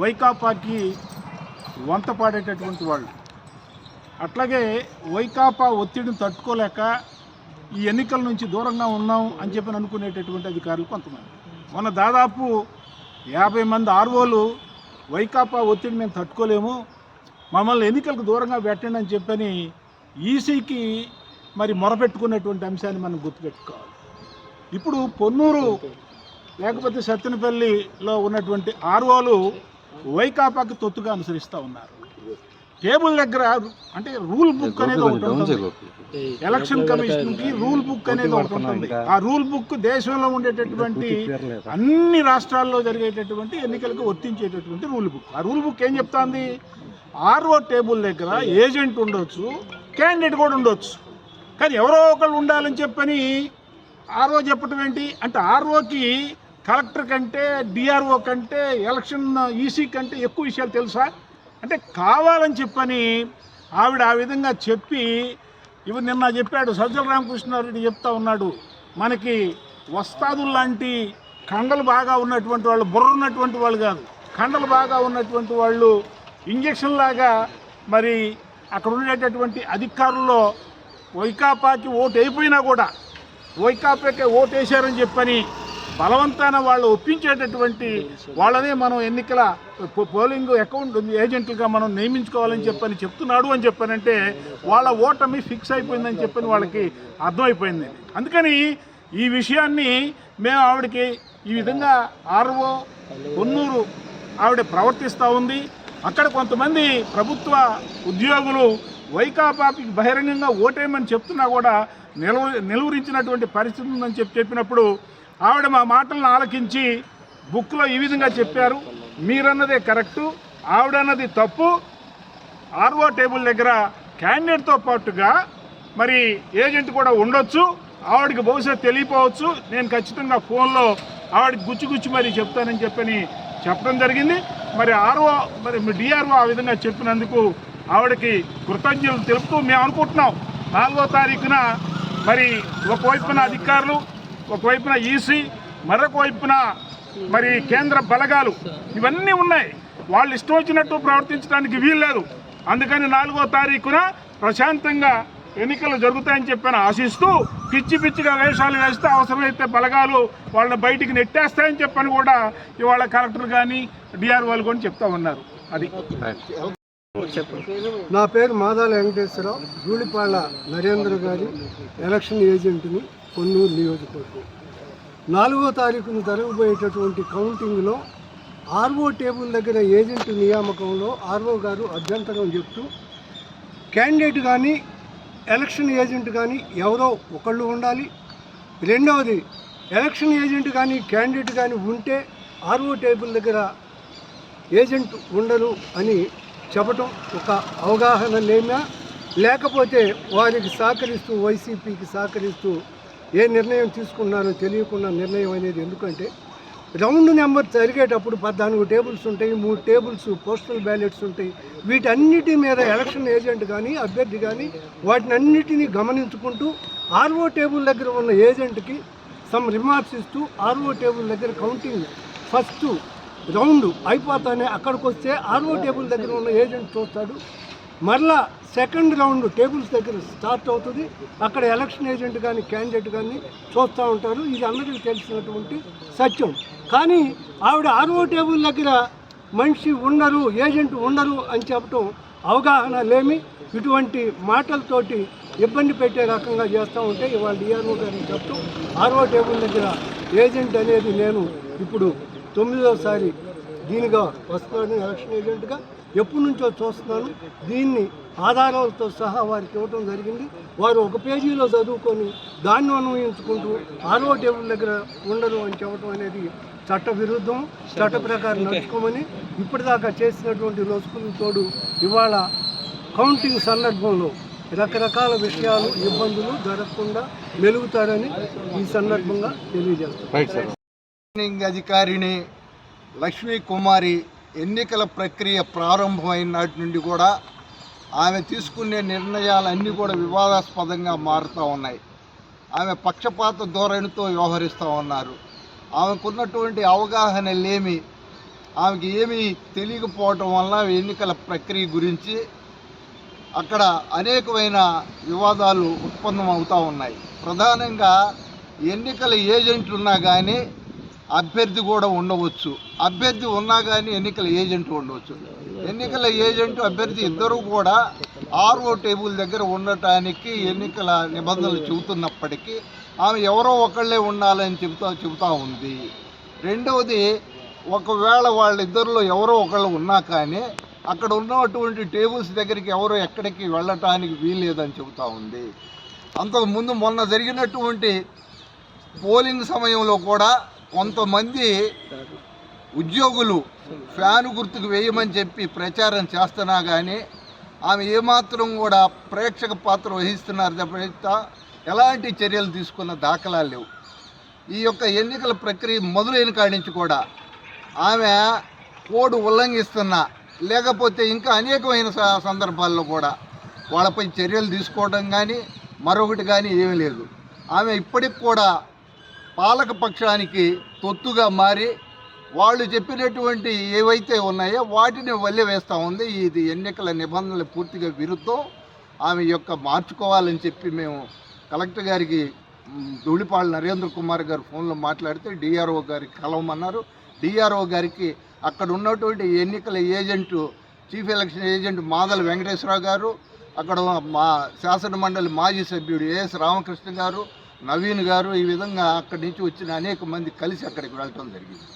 వైకాపాకి వంత పాడేటటువంటి వాళ్ళు. అట్లాగే వైకాపా ఒత్తిడిని తట్టుకోలేక ఈ ఎన్నికల నుంచి దూరంగా ఉన్నాం అని చెప్పి అనుకునేటటువంటి అధికారులు కొంతమంది. మొన్న దాదాపు యాభై మంది ఆర్వోలు వైకాపా ఒత్తిడి మేము తట్టుకోలేము మమ్మల్ని ఎన్నికలకు దూరంగా పెట్టండి అని చెప్పని ఈసీకి మరి మొరపెట్టుకునేటువంటి అంశాన్ని మనం గుర్తుపెట్టుకోవాలి. ఇప్పుడు పొన్నూరు లేకపోతే సత్తెనపల్లిలో ఉన్నటువంటి ఆర్ఓలు వైకాపాకి తొత్తుగా అనుసరిస్తూ ఉన్నారు. టేబుల్ దగ్గర అంటే రూల్ బుక్ అనేది ఒకటి ఉంటుంది. ఎలక్షన్ కమిషన్కి రూల్ బుక్ అనేది ఒకటి ఉంటుంది. ఆ రూల్ బుక్ దేశంలో ఉండేటటువంటి అన్ని రాష్ట్రాల్లో జరిగేటటువంటి ఎన్నికలకు వర్తించేటటువంటి రూల్ బుక్. ఆ రూల్ బుక్ ఏం చెప్తాంది? ఆర్ఓ టేబుల్ దగ్గర ఏజెంట్ ఉండొచ్చు క్యాండిడేట్ కూడా ఉండొచ్చు. కానీ ఎవరో ఒకళ్ళు ఉండాలని చెప్పని ఆర్ఓ చెప్పటం ఏంటి? అంటే ఆర్ఓకి కలెక్టర్ కంటే డిఆర్ఓ కంటే ఎలక్షన్ ఈసీ కంటే ఎక్కువ విషయాలు తెలుసా? అంటే కావాలని చెప్పని ఆవిడ ఆ విధంగా చెప్పి ఇవి నిన్న చెప్పాడు సజ్జల రామకృష్ణారెడ్డి చెప్తా ఉన్నాడు. మనకి వస్తాదు లాంటి కండలు బాగా ఉన్నటువంటి వాళ్ళు బుర్ర ఉన్నటువంటి వాళ్ళు కాదు. కండలు బాగా ఉన్నటువంటి వాళ్ళు ఇంజక్షన్ లాగా మరి అక్కడ ఉండేటటువంటి అధికారుల్లో వైకాపాకి ఓటు అయిపోయినా కూడా వైకాపాకే ఓటు వేశారని చెప్పని బలవంతాన వాళ్ళు ఒప్పించేటటువంటి వాళ్ళనే మనం ఎన్నికల పో- పోలింగ్ అకౌంట్ ఏజెంట్లుగా మనం నియమించుకోవాలని చెప్పని చెప్తున్నాడు అని చెప్పానంటే వాళ్ళ ఓటమి ఫిక్స్ అయిపోయిందని చెప్పని వాళ్ళకి అర్థమైపోయింది. అందుకని ఈ విషయాన్ని మేము ఆవిడకి ఈ విధంగా ఆర్ఓ కొన్నూరు ఆవిడ ప్రవర్తిస్తూ ఉంది. అక్కడ కొంతమంది ప్రభుత్వ ఉద్యోగులు వైకాపాకి బహిరంగంగా ఓటేయమని చెప్తున్నా కూడా నిలువ నిలువరించినటువంటి పరిస్థితి ఉందని చెప్పి చెప్పినప్పుడు ఆవిడ మా మాటలను ఆలకించి బుక్లో ఈ విధంగా చెప్పారు మీరన్నదే కరెక్టు ఆవిడన్నది తప్పు. ఆర్ఓ టేబుల్ దగ్గర క్యాండిడేట్తో పాటుగా మరి ఏజెంట్ కూడా ఉండొచ్చు ఆవిడకి బహుశా తెలియపోవచ్చు. నేను ఖచ్చితంగా ఫోన్లో ఆవిడకి గుచ్చి గుచ్చి మరి చెప్తానని చెప్పని చెప్పడం జరిగింది. మరి ఆర్ఓ మరి డిఆర్ఓ ఆ విధంగా చెప్పినందుకు ఆవిడకి కృతజ్ఞతలు తెలుపుతూ మేము అనుకుంటున్నాం. నాలుగో తారీఖున మరి ఒకవైపున అధికారులు ఒకవైపున ఈసీ మరొక వైపున మరి కేంద్ర బలగాలు. ఇవన్నీ ఉన్నాయి. వాళ్ళు ఇష్టం వచ్చినట్టు ప్రవర్తించడానికి వీల్లేదు అందుకని నాలుగో తారీఖున ప్రశాంతంగా ఎన్నికలు జరుగుతాయని చెప్పాను. ఆశిస్తూ పిచ్చి పిచ్చిగా వేషాలు వేస్తే అవసరమైతే బలగాలు వాళ్ళని బయటికి నెట్టేస్తాయని చెప్పని కూడా ఇవాళ కలెక్టర్ కానీ డిఆర్ వాళ్ళు కూడా చెప్తా ఉన్నారు. అది. నా పేరు మాదాల వెంకటేశ్వరరావు. ధూళిపాళ్ళ నరేంద్ర గారి ఎలక్షన్ ఏజెంట్ని. కొన్నూరు నియోజకవర్గం. నాలుగో తారీఖున జరగబోయేటటువంటి కౌంటింగ్లో ఆర్ఓ టేబుల్ దగ్గర ఏజెంట్ నియామకంలో ఆర్ఓ గారు అభ్యంతరం చెప్తూ క్యాండిడేట్ కానీ ఎలక్షన్ ఏజెంట్ కానీ ఎవరో ఒకళ్ళు ఉండాలి. రెండవది ఎలక్షన్ ఏజెంట్ కానీ క్యాండిడేట్ కానీ ఉంటే ఆర్ఓ టేబుల్ దగ్గర ఏజెంట్ ఉండరు అని చెప్పటం ఒక అవగాహన లేనా లేకపోతే వారికి సహకరిస్తూ వైసీపీకి సహకరిస్తూ ఏ నిర్ణయం తీసుకున్నానో తెలియకుండా నిర్ణయం అనేది ఎందుకంటే రౌండ్ నెంబర్ జరిగేటప్పుడు పద్నాలుగు టేబుల్స్ ఉంటాయి మూడు టేబుల్స్ పోస్టల్ బ్యాలెట్స్ ఉంటాయి. వీటన్నిటి మీద ఎలక్షన్ ఏజెంట్ కానీ అభ్యర్థి కానీ వాటిని అన్నిటినీ గమనించుకుంటూ ఆర్ఓ టేబుల్ దగ్గర ఉన్న ఏజెంట్కి సమ్ రిమార్క్స్ ఇస్తూ ఆర్ఓ టేబుల్ దగ్గర కౌంటింగ్ ఫస్ట్ రౌండ్ అయిపోతానే అక్కడికి వస్తే ఆర్ఓ టేబుల్ దగ్గర ఉన్న ఏజెంట్ చూస్తాడు. మరలా సెకండ్ రౌండ్ టేబుల్స్ దగ్గర స్టార్ట్ అవుతుంది. అక్కడ ఎలక్షన్ ఏజెంట్ కానీ క్యాండిడేట్ కానీ చూస్తూ ఉంటారు. ఇది అందరికీ తెలిసినటువంటి సత్యం. కానీ ఆవిడ ఆరో టేబుల్ దగ్గర మనిషి ఉండరు ఏజెంట్ ఉండరు అని చెప్పటం అవగాహన లేమి. ఇటువంటి మాటలతోటి ఇబ్బంది పెట్టే రకంగా చేస్తూ ఉంటే ఇవాళ డిఆర్ఓ గారిని చెప్తూ ఆర్ఓ టేబుల్ దగ్గర ఏజెంట్ అనేది నేను ఇప్పుడు తొమ్మిదోసారి దీనిగా వస్తున్నాను ఎలక్షన్ ఏజెంట్గా. ఎప్పటి నుంచో చూస్తున్నాను. దీన్ని ఆధారాలతో సహా వారికి ఇవ్వటం జరిగింది. వారు ఒక పేజీలో చదువుకొని దాన్ని అన్వయించుకుంటూ ఆరో టేబుల్ దగ్గర ఉండరు అని చెప్పడం అనేది చట్ట విరుద్ధం చట్ట ప్రకారం నడుచుకోమని ఇప్పటిదాకా చేసినటువంటి లొసుకులు తోడు ఇవాళ కౌంటింగ్ సందర్భంలో రకరకాల విషయాలు ఇబ్బందులు జరగకుండా మెలుగుతారని ఈ సందర్భంగా తెలియజేస్తాను. రిటర్నింగ్ అధికారిని లక్ష్మీ కుమారి ఎన్నికల ప్రక్రియ ప్రారంభమైన నాటి నుండి కూడా ఆమె తీసుకునే నిర్ణయాలన్నీ కూడా వివాదాస్పదంగా మారుతూ ఉన్నాయి. ఆమె పక్షపాత ధోరణితో వ్యవహరిస్తూ ఉన్నారు. ఆమెకున్నటువంటి అవగాహన లేమి ఆమెకి ఏమీ తెలియకపోవటం వల్ల ఎన్నికల ప్రక్రియ గురించి అక్కడ అనేకమైన వివాదాలు ఉత్పన్నం అవుతూ ఉన్నాయి. ప్రధానంగా ఎన్నికల ఏజెంట్లు ఉన్నా కానీ అభ్యర్థి కూడా ఉండవచ్చు. అభ్యర్థి ఉన్నా కానీ ఎన్నికల ఏజెంట్ ఉండవచ్చు. ఎన్నికల ఏజెంట్ అభ్యర్థి ఇద్దరు కూడా ఆర్ఓ టేబుల్ దగ్గర ఉండటానికి ఎన్నికల నిబంధనలు చెబుతున్నప్పటికీ ఆమె ఎవరో ఒకళ్ళే ఉండాలని చెబుతా చెబుతూ ఉంది. రెండవది ఒకవేళ వాళ్ళిద్దరిలో ఎవరో ఒకళ్ళు ఉన్నా కానీ అక్కడ ఉన్నటువంటి టేబుల్స్ దగ్గరికి ఎవరు ఎక్కడికి వెళ్ళటానికి వీల్లేదని చెబుతూ ఉంది. అంతకు ముందు మొన్న జరిగినటువంటి పోలింగ్ సమయంలో కూడా కొంతమంది ఉద్యోగులు ఫ్యాను గుర్తుకు వేయమని చెప్పి ప్రచారం చేస్తున్నా కానీ ఆమె ఏమాత్రం కూడా ప్రేక్షక పాత్ర వహిస్తున్నారు తప్ప ఎలాంటి చర్యలు తీసుకున్న దాఖలాలు లేవు. ఈ యొక్క ఎన్నికల ప్రక్రియ మొదలైన కాడి నుంచి కూడా ఆమె కోడ్ ఉల్లంఘిస్తున్నా లేకపోతే ఇంకా అనేకమైన స- సందర్భాల్లో కూడా వాళ్ళపై చర్యలు తీసుకోవడం కానీ మరొకటి కానీ ఏమీ లేదు. ఆమె ఇప్పటికి కూడా పాలక పక్షానికి తొత్తుగా మారి వాళ్ళు చెప్పినటువంటి ఏవైతే ఉన్నాయో వాటిని వల్లే వేస్తూ ఉంది. ఇది ఎన్నికల నిబంధనలు పూర్తిగా విరుద్ధం. ఆమె యొక్క మార్చుకోవాలని చెప్పి మేము కలెక్టర్ గారికి ధూళిపాళ్ళ నరేంద్ర కుమార్ గారు ఫోన్లో మాట్లాడితే డిఆర్ఓ గారికి కలవమన్నారు. డిఆర్ఓ గారికి అక్కడ ఉన్నటువంటి ఎన్నికల agent chief election agent Madala Venkateswararao garu అక్కడ మా శాసన మండలి మాజీ సభ్యుడు ఏఎస్ రామకృష్ణ గారు నవీన్ గారు ఈ విధంగా అక్కడి నుంచి వచ్చిన అనేక మంది కలిసి అక్కడికి వెళ్ళటం జరిగింది?